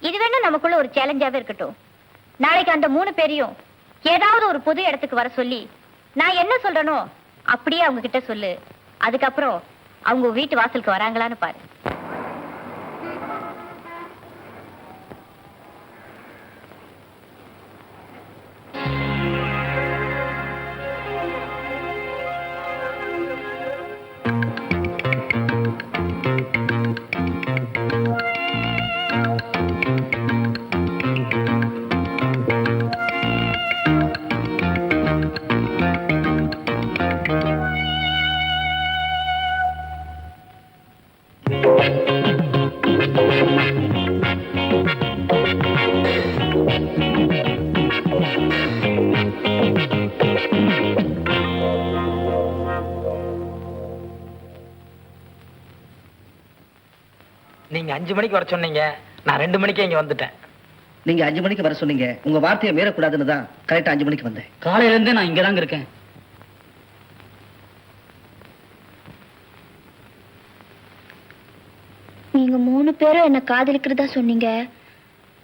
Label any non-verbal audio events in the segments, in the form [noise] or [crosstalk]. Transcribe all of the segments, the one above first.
இது வேணா நமக்குள்ள ஒரு சேலஞ்சாவே இருக்கட்டும். நாளைக்கு அந்த மூணு பேரையும் ஏதாவது ஒரு புது இடத்துக்கு வர சொல்லி நான் என்ன சொல்றனோ அப்படியே அவங்க கிட்ட சொல்லு. அதுக்கப்புறம் அவங்க வீட்டு வாசலுக்கு வராங்களான்னு பாரு. நீங்க அஞ்சு மணிக்கு வர சொன்னீங்க. நான் ரெண்டு மணிக்கே இங்க வந்துட்டேன். நீங்க அஞ்சு மணிக்கு வர சொன்னீங்க. உங்க வார்த்தையை மீறக்கூடாதுன்னு தான் கரெக்டா அஞ்சு மணிக்கு வந்தேன். காலையில இருந்தே நான் இங்கதாங்க இருக்கேன். நீங்க மூணு பேரும் என்ன காதலிக்கிறதா சொன்னீங்க.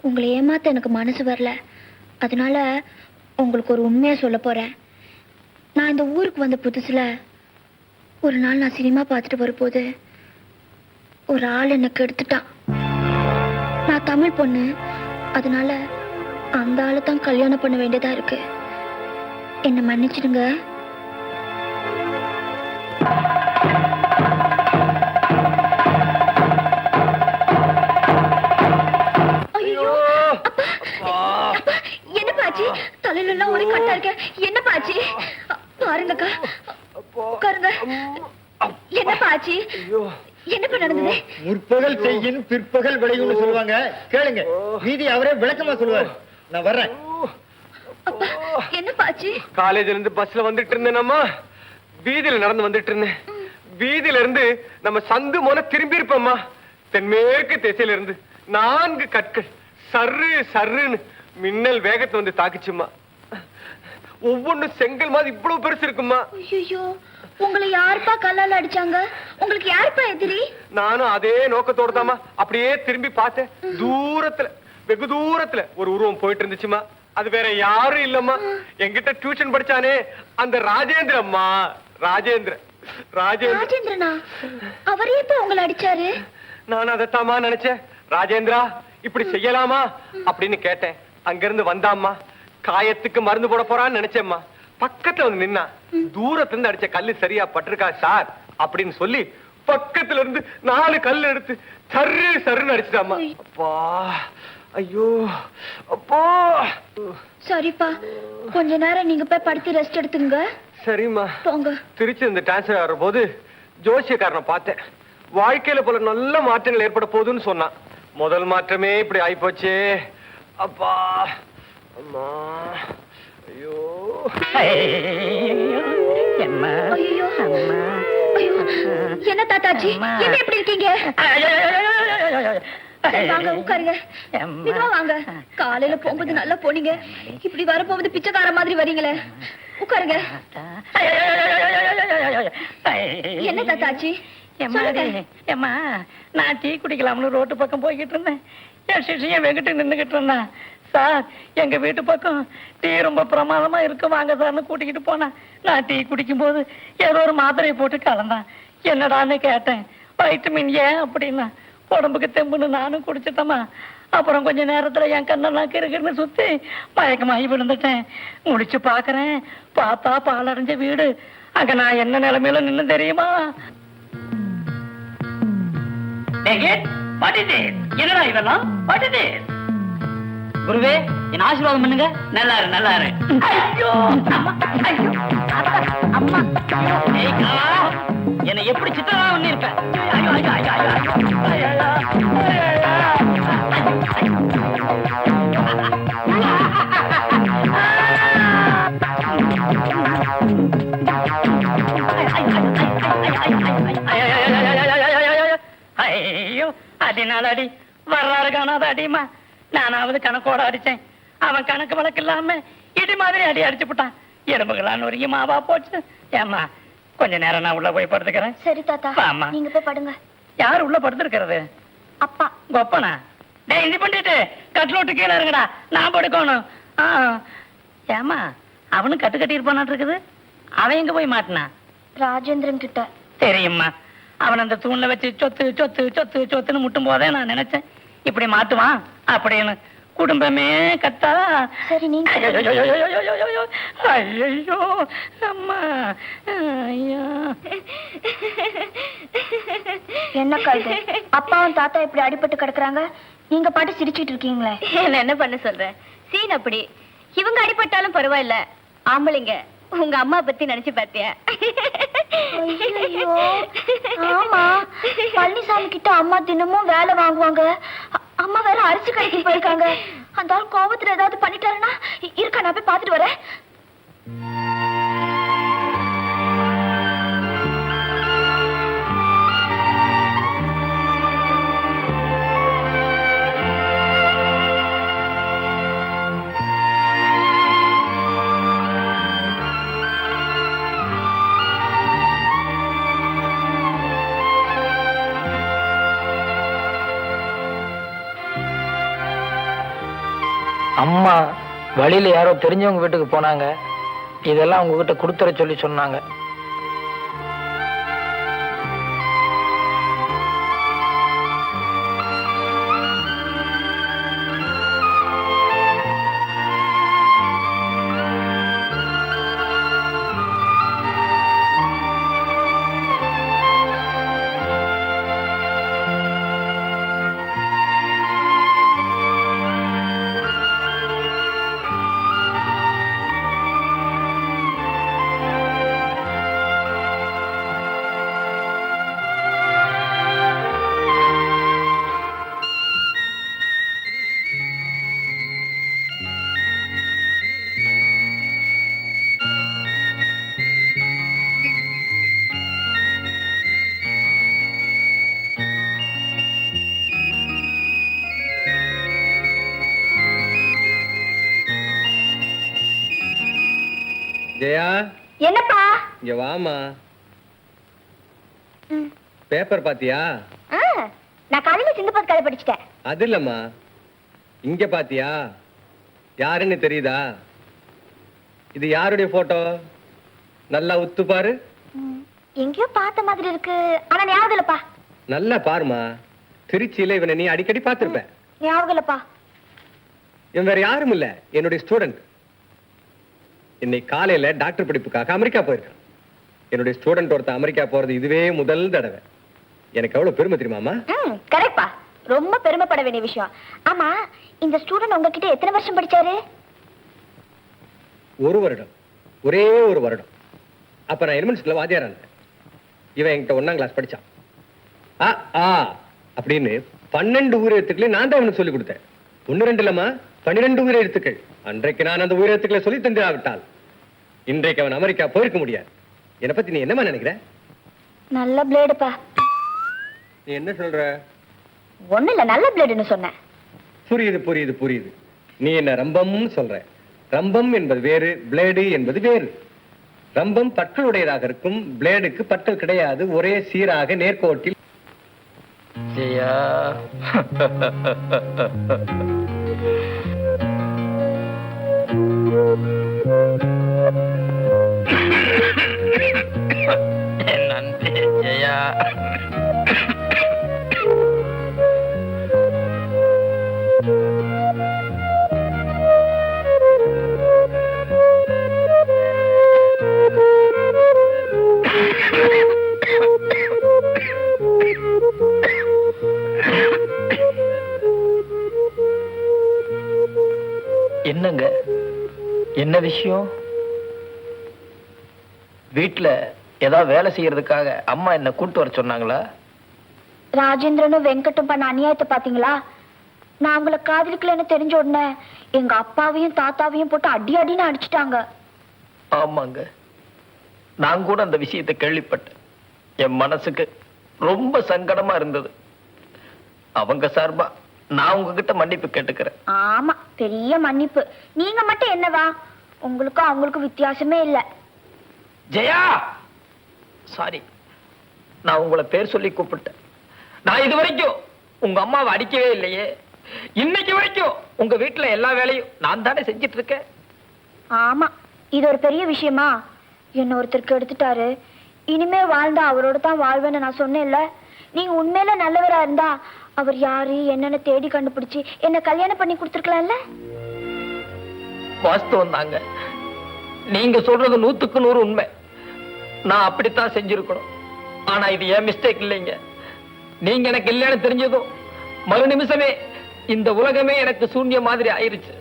உங்களை ஏமாத்த எனக்கு மனசு வரல. அதனால உங்களுக்கு ஒரு உண்மையை சொல்ல போறேன். நான் இந்த ஊருக்கு வந்த புதுசுல ஒரு நாள் நான் சினிமா பார்த்துட்டு வரும்போது ஒரு ஆள் என்னை கெடுத்துட்டான். நான் தமிழ் பொண்ணு. அதனால அந்த ஆளை தான் கல்யாணம் பண்ண வேண்டியதா இருக்கு. என்னை மன்னிச்சிடுங்க. ஐயோ! அப்பா, என்ன பாச்சு தலையில எல்லாம் ஒரே கட்டா இருக்க. என்ன பாச்சு பாருங்கக்கா. உட்காருங்க. என்ன பாச்சு என்ன நடந்தது? முற்பகல் செய்யின் பிற்பகல் விளையும்னு சொல்லுவாங்க. கேளுங்க. மீதி அவரே விளக்கமா சொல்லுவார். நான் வர்றேன். அப்பா என்ன பாச்சு காலேஜ்ல இருந்து பஸ்ல வந்துட்டு இருந்தேனம்மா. வீதியில நடந்து வந்துட்டு இருந்தேன். வீதியில இருந்து நம்ம சந்து மோன திரும்பி இருப்போம்மா. தென்மேற்கு திசையில இருந்து நான்கு கற்கள். சர்ரு சர்ருன்னு மின்னல் வேகத்தை வந்து தாக்குச்சும்மா. ஒவ்வொன்றும் செங்கல் மாதிரி இவ்வளவு பெருசு இருக்குமா ஐயோ உங்களை யாருப்பா கல்லால அடிச்சாங்க? உங்களுக்கு யாருப்பா எதிரி? நானும் அதே நோக்கத்தோட தாமா அப்படியே திரும்பி பார்த்தேன். தூரத்துல வெகு தூரத்துல ஒரு உருவம் போயிட்டு இருந்துச்சுமா அது வேற யாரும் இல்லம்மா. என்கிட்ட டியூஷன் படிச்சானே அந்த ராஜேந்திரம்மா ராஜேந்திர. ராஜேந்திர. ராஜேந்திரனா? அவரே இப்ப உங்களை அடிச்சாரு? நான் அதைத்தாம்மா நினைச்சேன். ராஜேந்திரா இப்படி செய்யலாமா? அப்படின்னு கேட்டேன். அங்கிருந்து வந்தாம்மா. காயத்துக்கு மருந்து போட போறான்னு நினைச்சேம்மா. பக்கத்துல வந்து நின்னா தூரத்துல இருந்து அடிச்ச கல்லு சரியா பட்டிருக்கா சார்? அப்படின்னு சொல்லி பக்கத்துல இருந்து நாலு கல் எடுத்து சர்ரு சர்ருன்னு அடிச்சிட்டாம்மா. அப்பா ஐயோ அப்பா. சரிப்பா கொஞ்ச நேரம் நீங்க போய் படுத்து ரெஸ்ட் எடுத்துங்க. சரிம்மா. போங்க. திருச்சி இந்த டிரான்ஸ்ஃபர் ஆகிற போது ஜோசியக்காரனை பார்த்தேன். வாழ்க்கையில போல நல்ல மாற்றங்கள் ஏற்பட போகுதுன்னு சொன்னான். முதல் மாற்றமே இப்படி ஆயிப்போச்சே. அப்பா அம்மா. ஐயோ. என்ன தாத்தாஜி? என்ன எப்படி இருக்கீங்க? வாங்க உட்காருங்க. வாங்க. காலையில போகும்போது நல்லா போனீங்க. இப்படி வரப்போகுது பிச்சைக்கார மாதிரி வரீங்களே. உட்காருங்க. என்ன தாத்தாச்சி நான் டீ குடிக்கலாம்னு ரோட்டு பக்கம் போய்கிட்டு இருந்தேன். என் சிஷியன் வெங்கிட்டு நின்னுகிட்டு இருந்தான். சார் எங்க வீட்டு பக்கம் டீ ரொம்ப பிரமாதமா இருக்கு வாங்க சார்னு கூட்டிக்கிட்டு போனேன். நான் டீ குடிக்கும்போது ஏதோ ஒரு மாத்திரையை போட்டு கலந்தான். என்னடான்னு கேட்டேன். வைட்டமின் ஏன் அப்படின்னா உடம்புக்கு தெம்புன்னு நானும் குடிச்சிட்டேமா அப்புறம் கொஞ்ச நேரத்துல என் கண்ணெல்லாம் கிருகிருன்னு சுத்தி மயக்கமாகி விழுந்துட்டேன். முடிச்சு பாக்குறேன் பார்த்தா பாலடைஞ்ச வீடு. அங்க நான் என்ன நிலைமையில நின்னு தெரியுமா? என்னடா இதெல்லாம்? பட்டுது குருவே என் ஆசீர்வாதம் பண்ணுங்க. நல்லா இரு நல்லா இரு என்னை எப்படி சித்தரா பண்ணிருப்ப ஐயோ ஐயோ ஐயோ ஐயோ. ஐயோ. ஐயோ, ஐயோ அதனால அடி வர்றாரு காணாத அடிமா. நானாவது கணக்கோட அடிச்சேன். அவன் கணக்கு வழக்கு இல்லாம இடி மாதிரி அடி அடிச்சு விட்டான் எலும்புகளான் ஒரு மாவா போச்சு. ஏம்மா கொஞ்ச நேரம் நான் உள்ள போய் படுத்துக்கிறேன். சரி தாத்தா. வாம்மா. நீங்க போய் படுங்க. யார் உள்ள படுத்திருக்கிறது? அப்பா. கொப்பனா? டேய் இந்த பண்ணிட்டு. கட்டில் விட்டு கீழே இருங்கடா. நான் படுக்கணும். ஆ. ஏமா அவனும் கட்டு கட்டி இருப்பானாட்டு இருக்குது. அவன் எங்க போய் மாட்டினா? ராஜேந்திரன் கிட்ட. தெரியுமா அவன் அந்த தூண்ல வச்சு சொத்து சொத்து சொத்து சொத்துன்னு முட்டும் போதே நான் நினைச்சேன். இப்படி மாட்டுவான் அப்படின்னு குடும்பமே கத்தா. சரி நீங்க ஐயோ அம்மா ஐயோ. என்னக்கா இது அப்பாவும் தாத்தா இப்படி அடிபட்டு கிடக்குறாங்க? நீங்க பாட்டு சிரிச்சிட்டு இருக்கீங்களே. என்ன என்ன பண்ண சொல்ற? சீன் அப்படி. இவங்க அடிபட்டாலும் பரவாயில்ல. ஆம்பளைங்க உங்க அம்மா பத்தி நினைச்சு பார்த்தியா. ஆமா பழனிசாமி கிட்ட அம்மா தினமும் வேலை வாங்குவாங்க. அம்மா வேற அரிசி கடைக்கு போயிருக்காங்க. அந்த ஆள் கோபத்துல ஏதாவது பண்ணிட்டாருன்னா இருக்க இருக்கா? நான் போய் பாத்துட்டு வரேன். அம்மா வழியில் யாரோ தெரிஞ்சவங்க வீட்டுக்கு போனாங்க. இதெல்லாம் உங்ககிட்ட கொடுத்துற சொல்லி சொன்னாங்க. ஜெயா? என்னப்பா? இங்க வாமா. பேப்பர் பாத்தியா? நான் காலையில சிந்துபாத் கதை படிச்சிட்டேன். அது இல்லம்மா. இங்க பாத்தியா? யாருன்னு தெரியுதா? இது யாருடைய போட்டோ? நல்லா உத்து பாரு. எங்கேயோ பார்த்த மாதிரி இருக்கு. ஆனா ஞாபகம் இல்லப்பா. நல்லா பாருமா திருச்சியில இவனை நீ அடிக்கடி பார்த்திருப்ப. ஞாபகம் இல்லப்பா. இவன் வேற யாரும் இல்ல. என்னுடைய ஸ்டூடெண்ட் இன்னைக்கு காலையில டாக்டர் படிப்புக்காக அமெரிக்கா போயிருக்கான். என்னுடைய ஸ்டூடெண்ட் ஒருத்தன் அமெரிக்கா போறது இதுவே முதல் தடவை. எனக்கு எவ்வளவு பெருமை தெரியுமாமா கரெக்ட்பா. ரொம்ப பெருமைப்பட வேண்டிய விஷயம். ஆமா இந்த ஸ்டூடெண்ட் உங்ககிட்ட எத்தனை வருஷம் படிச்சாரு? ஒரு வருடம். ஒரே ஒரு வருடம். அப்ப நான் எலிமெண்ட்ஸ்ல வாத்தியாரா இருந்தேன். இவன் என்கிட்ட ஒண்ணாம் கிளாஸ் படிச்சான். ஆ ஆ அப்படின்னு பன்னெண்டு உயிரெழுத்துக்களை நான் தான் அவனுக்கு சொல்லி கொடுத்தேன். ஒண்ணு ரெண்டு இல்லம்மா? பன்னிரெண்டு உயிரெழுத்துக்கள். அன்றைக்கு நான் அந்த உயிரெழுத்துக்களை சொல்லி தந்திராவிட்டால். இன்றைக்கு அவன் அமெரிக்கா போயிருக்க முடியாது. என்னை பத்தி நீ என்னமா நினைக்கிற? நல்ல பிளேடுப்பா. நீ என்ன சொல்ற? ஒண்ணு இல்ல நல்ல பிளேடுன்னு சொன்னேன். புரியுது புரியுது புரியுது. நீ என்ன ரம்பம்னு சொல்ற. ரம்பம் என்பது வேறு பிளேடு என்பது வேறு. ரம்பம் பற்களுடையதாக இருக்கும் பிளேடுக்கு பற்கள் கிடையாது ஒரே சீராக நேர்கோட்டில். என் [laughs] என்னங்க? என்ன விஷயம்? வீட்டில் ஏதாவது வேலை செய்யறதுக்காக அம்மா என்ன கூட்டு வர சொன்னாங்களா? ராஜேந்திரனும் வெங்கட்டும் பண்ண அநியாயத்தை பாத்தீங்களா? நான் அவங்கள காதலிக்கலன்னு தெரிஞ்ச உடனே எங்க அப்பாவையும் தாத்தாவையும் போட்டு அடி அடின்னு அடிச்சிட்டாங்க. ஆமாங்க. நான் கூட அந்த விஷயத்தை கேள்விப்பட்டேன். என் மனசுக்கு ரொம்ப சங்கடமா இருந்தது. அவங்க சார்பா நான் உங்ககிட்ட மன்னிப்பு கேட்டுக்கிறேன். ஆமா பெரிய மன்னிப்பு. நீங்க மட்டும் என்னவா? உங்களுக்கும் அவங்களுக்கும் வித்தியாசமே இல்ல. ஜெயா! சாரி நான் உங்களை பேர் சொல்லி கூப்பிட்டேன். நான் இது வரைக்கும் உங்க அம்மாவை அடிக்கவே இல்லையே. இன்னைக்கு வரைக்கும் உங்க வீட்டுல எல்லா வேலையும் நான் தானே செஞ்சிட்டு இருக்கேன். ஆமா இது ஒரு பெரிய விஷயமா? என்ன ஒருத்தருக்கு எடுத்துட்டாரு. இனிமே வாழ்ந்தா அவரோட தான் வாழ்வேன்னு நான் சொன்னேன்ல. நீங்க உண்மையில நல்லவரா இருந்தா அவர் யாரு என்னன்னு தேடி கண்டுபிடிச்சு என்ன கல்யாணம் பண்ணி கொடுத்துருக்கலாம்ல? வாஸ்தவம் தாங்க. நீங்க சொல்றது நூத்துக்கு நூறு உண்மை. நான் அப்படித்தான் செஞ்சிருக்கணும். ஆனா இது என் மிஸ்டேக் இல்லைங்க. நீங்க எனக்கு இல்லைன்னு தெரிஞ்சதும் மறு நிமிஷமே இந்த உலகமே எனக்கு சூன்ய மாதிரி ஆயிருச்சு.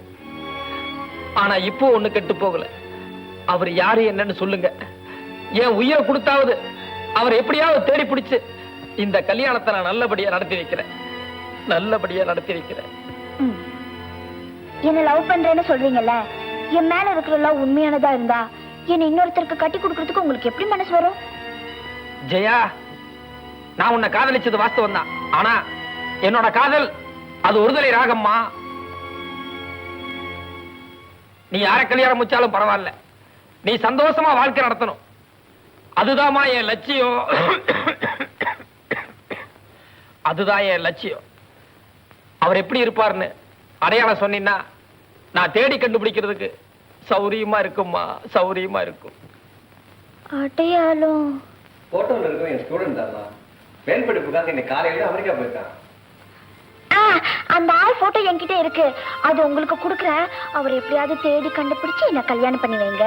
ஆனா இப்போ ஒண்ணு கெட்டு போகல. அவர் யாரு என்னன்னு சொல்லுங்க. என் உயிரை கொடுத்தாவது அவர் எப்படியாவது தேடி பிடிச்சு இந்த கல்யாணத்தை நான் நல்லபடியா நடத்தி வைக்கிறேன். நல்லபடியா நடத்தி வைக்கிறேன். என்ன லவ் பண்றேன்னு சொல்றீங்கல்ல என் மேல இருக்கிற லவ் உண்மையானதா இருந்தா என்ன இன்னொருத்தருக்கு கட்டி கொடுக்கறதுக்கு உங்களுக்கு எப்படி மனசு வரும்? ஜெயா நான் உன்னை காதலிச்சது வாஸ்தவம் தான். ஆனா என்னோட காதல் அது ஒருதலை ராகம்மா. நீ யார கல்யாணம் முடிச்சாலும் பரவாயில்ல. நீ சந்தோஷமா வாழ்க்கை நடத்தணும். அதுதாம்மா என் லட்சியம். அதுதான் என் லட்சியம். அவர் எப்படி இருப்பாருன்னு அடையாளம் சொன்னீங்கன்னா நான் தேடி கண்டுபிடிக்கிறதுக்கு சௌரியமா இருக்கும்மா சௌரியமா இருக்கும். அடையாளம். போட்டோல இருக்கிற என் ஸ்டூடெண்ட் தான் மேல் படிப்புக்காக இன்னைக்கு காலையில அமெரிக்கா போயிருக்கான் அந்த ஆள் போட்டோ என்கிட்ட இருக்கு. அது உங்களுக்கு கொடுக்குறேன். அவர் எப்படியாவது தேடி கண்டுபிடிச்சு என்ன கல்யாணம் பண்ணி வைங்க.